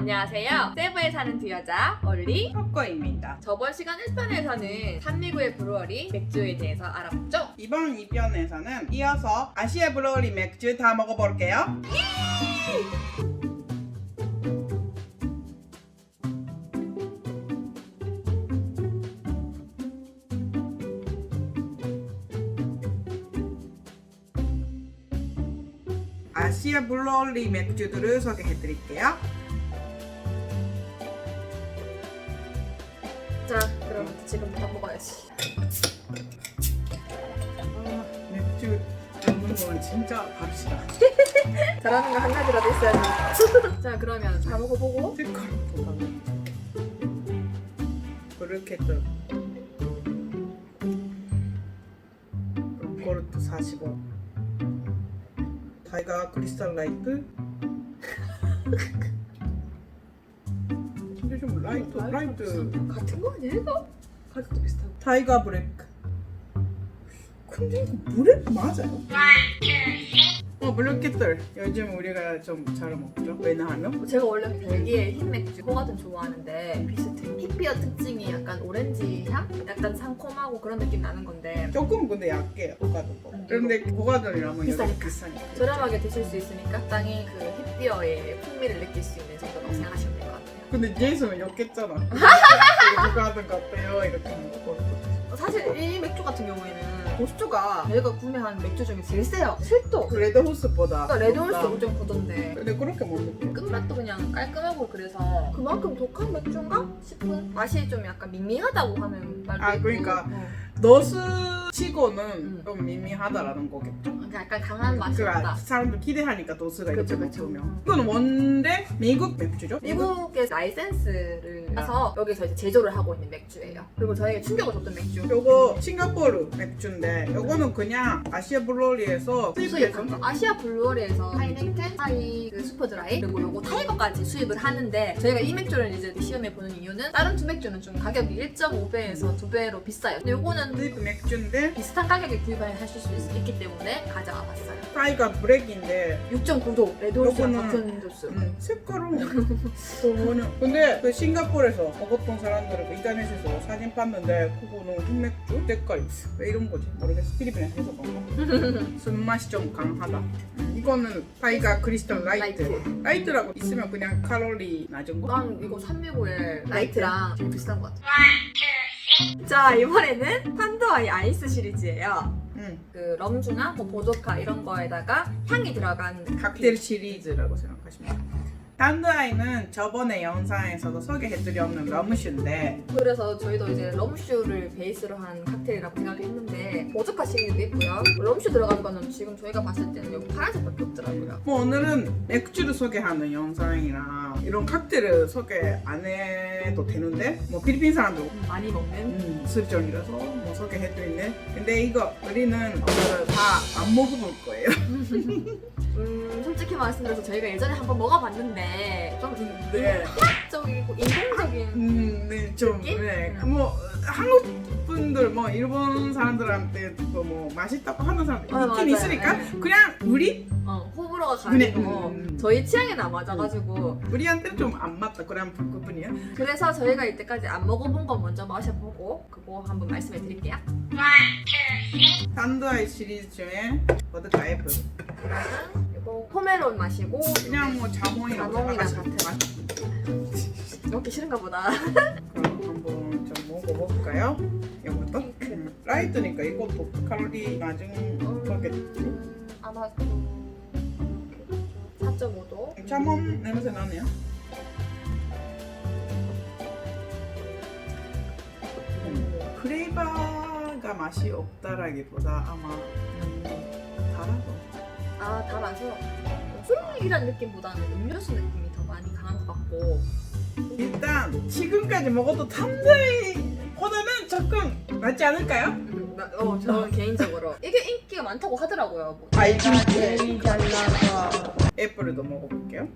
안녕하세요. 세부에 사는 두 여자 얼리. 혁거입니다. 저번 시간 1편에서는 산미구의 브루어리 맥주에 대해서 알아봤죠? 이번 2편에서는 이어서 아시아 블로리 맥주 다 먹어볼게요. 아시아 블로리 맥주들을 소개해드릴게요. 지금부터 먹어야지. 아, 맥주 먹는 건 진짜 밥시다. 잘하는 거 한 가지라도 있어야지. 자, 그러면 다 먹어보고. 그렇게 또 그것도 45 타이가 크리스탈 라이트 근데 좀 라이트 라이트 같은 거 아니야 이거? 가격도 비슷하고. 타이가 브레이크 근데 이거 브레이크 맞아요? 어 블루키틀 요즘 우리가 좀 잘 먹죠 왜냐하면 제가 원래 벨기에 흰 맥주 호가든 좋아하는데 비슷해. 힙비어 특징이 약간 오렌지 향? 약간 상콤하고 그런 느낌 나는 건데 조금 근데 약해요 고가도 음, 그런데 고가들이라면 비싸니까. 비싸니까 저렴하게 드실 수 있으니까 땅이 그 힙비어의 풍미를 느낄 수 있는 정도라고 생각하시면. 근데 제이슨은 욕했잖아. 고가든 같아요? 이렇게 먹고 어, 사실 이 맥주 같은 경우에는 도수가 저희가 구매한 맥주 중에 제일 세요. 7도. 레드호스보다 그러니까 레드홀스 엄청 고던데 근데 그렇게 못 느껴 끝맛도 그냥 깔끔하고 그래서 그만큼 독한 맥주인가 싶은 맛이 좀 약간 밍밍하다고 하는 말도 아, 있고 그러니까 어. 너스 치고는 음. 좀 미미하다라는 거겠죠 그러니까 약간 강한 맛이 그러니까 없다. 사람들 기대하니까 너스가 이렇게 그쵸, 그쵸. 먹으면 이건 원래 미국 맥주죠? 미국의 라이센스를 따서 여기서 이제 제조를 하고 있는 맥주예요. 그리고 저에게 충격을 줬던 맥주. 요거 싱가포르 맥주인데 요거는 그냥 아시아 블로리에서 수입해서 수입한 거. 아시아 블루어리에서 하이네켄, 하이 그 슈퍼드라이 그리고 요거 타이거까지 수입을 하는데 저희가 이 맥주를 이제 시험해 보는 이유는 다른 두 맥주는 좀 가격이 1.5배에서 2배로 비싸요. 근데 요거는 수입 맥주인데 비슷한 가격에 구입하실 수 있- 있기 때문에 가져와 봤어요. 타이가 브렉인데. 6.9도 레드홀스랑 요거는- 같은 도수. 음, 색깔은 뭐냐. 근데 그 싱가포르에서 먹었던 사람들은 그 인터넷에서 사진 봤는데 그거는 흑맥주 색깔 왜 이런 거지? 모르겠어. 필리핀에서 해서 그런가 술맛이 좀 강하다. 음, 이거는 타이가 크리스탈 라이트. 라이트. 라이트라고 있으면 그냥 칼로리 낮은 거? 난 이거 365의 라이트랑 되게 비슷한 것 같아. 자 이번에는 판드와이 아이스 시리즈예요. 음, 그 럼주나 뭐 보드카 이런 거에다가 향이 들어간 칵테일 시리즈라고 생각하시면 돼요 단드아이는 저번에 영상에서도 소개해드렸는 러무슈인데 그래서 저희도 이제 럼슈를 베이스로 한 칵테일이라고 생각했는데 보드카 시리즈도 있고요. 럼슈 들어간 거는 지금 저희가 봤을 때는 여기 파란색밖에 없더라고요. 뭐 오늘은 맥주를 소개하는 영상이라 이런 칵테일을 소개 안 해도 되는데 뭐 필리핀 사람들 음, 많이 먹는 음, 술전이라서 뭐 소개해드리네 근데 이거 우리는 오늘 다안 먹어볼 거예요 음 솔직히 말씀드려서 저희가 예전에 한번 먹어봤는데 좀 네. 인적이고 인공적인 음, 네, 좀, 느낌? 네. 음. 뭐, 한국 분들, 뭐, 일본 사람들한테 또 뭐, 맛있다고 하는 사람들 어, 있긴 맞아요. 있으니까, 네. 그냥 우리? 어, 호불호가 그래, 가리고 음. 저희 취향에는 안 맞아가지고 우리한테 좀안 맞다. 그냥 그뿐이야. 그래서 저희가 이때까지 안 먹어본 거 먼저 마셔보고 그거 한번 말씀해 드릴게요. 산드아이 시리즈 중에 버드카 애플. 이거 포메론 마시고 그냥 뭐 자몽이랑 생각하시면 같은 돼요. 먹기 싫은가 보다. 그럼 한번 좀 먹어볼까요? 이것도? 음, 라이트니까 이것도 칼로리 낮은 거겠지. 음, 아마 그 4.5도. 자몽 냄새 나네요. 음, 크레이바가 맛이 없다라기보다 아마 음, 달아서 아 달아서 술이란 느낌보다는 음료수 느낌이 더 많이 강한 것 같고 일단 지금까지 먹어도 탄데이보다는 조금 낫지 않을까요? 음, 나- 어, 저는 개인적으로 이게 인기가 많다고 하더라고요. 뭐. 아, 이 제일 잘나서 애플도 먹어볼게요.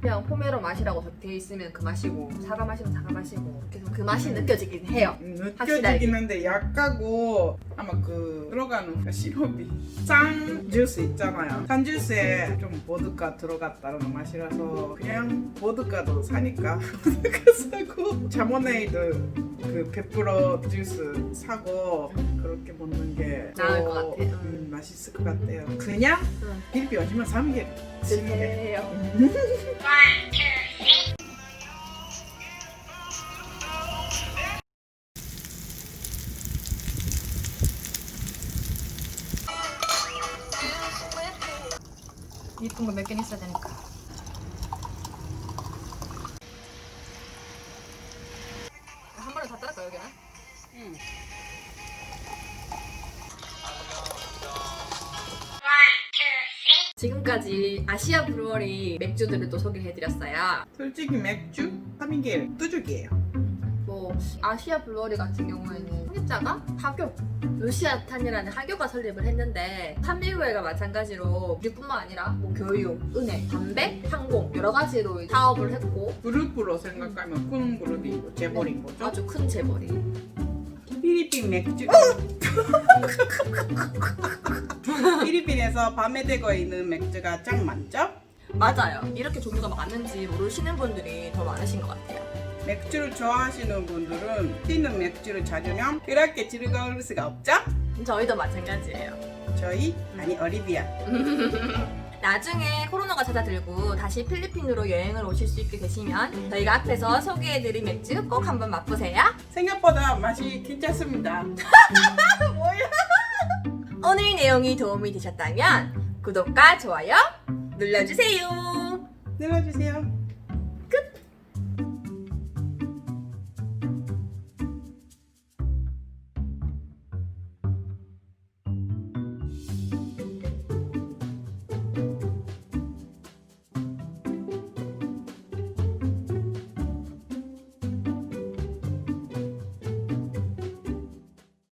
그냥 포메로 마시라고 돼 있으면 그 마시고 사과 마시면 사과 마시고 계속 그 맛이 느껴지긴 해요. 음, 확실하게. 느껴지긴 한데 약하고 아마 그 들어가는 그 시럽이 짠 주스 있잖아요. 짠 주스에 좀 보드카 들어갔다는 맛이라서 그냥 보드카도 사니까 보드카 사고 자모네이드 그100% 주스 사고 그렇게 먹는 게 나을 것 더, 같아. 음. 음, 맛있을 것 같아요. 그냥 응. 필리핀 오시면 삼계 드세요. 이쁜 거 몇개 있어야 되니까. 한 번에 다 따를까 여기는? 지금까지 아시아 브루어리 맥주들을 또 소개해드렸어요. 솔직히 맥주 3인계 뚜죽이에요. 뭐 아시아 블루어리 같은 경우에는 창립자가 하교 루시아탄이라는 하교가 설립을 했는데 한미구회가 마찬가지로 물뿐만 아니라 뭐 교육, 은행, 담배, 항공 여러 가지로 사업을 했고 그룹으로 생각하면 큰 그룹이고 재벌인 거죠. 아주 큰 재벌이 필리핀 맥주. 필리핀에서 밤에되고 있는 맥주가 짱 많죠? 맞아요. 이렇게 종류가 많은지 모르시는 분들이 더 많으신 것 같아요. 맥주를 좋아하시는 분들은 튀는 맥주를 찾으면 그렇게 즐거울 수가 없죠? 저희도 마찬가지예요. 저희 아니 어리비아 나중에 코로나가 찾아들고 다시 필리핀으로 여행을 오실 수 있게 되시면 저희가 앞에서 소개해드린 맥주 꼭 한번 맛보세요. 생각보다 맛이 괜찮습니다. 오늘 내용이 도움이 되셨다면 구독과 좋아요 눌러주세요. 눌러주세요.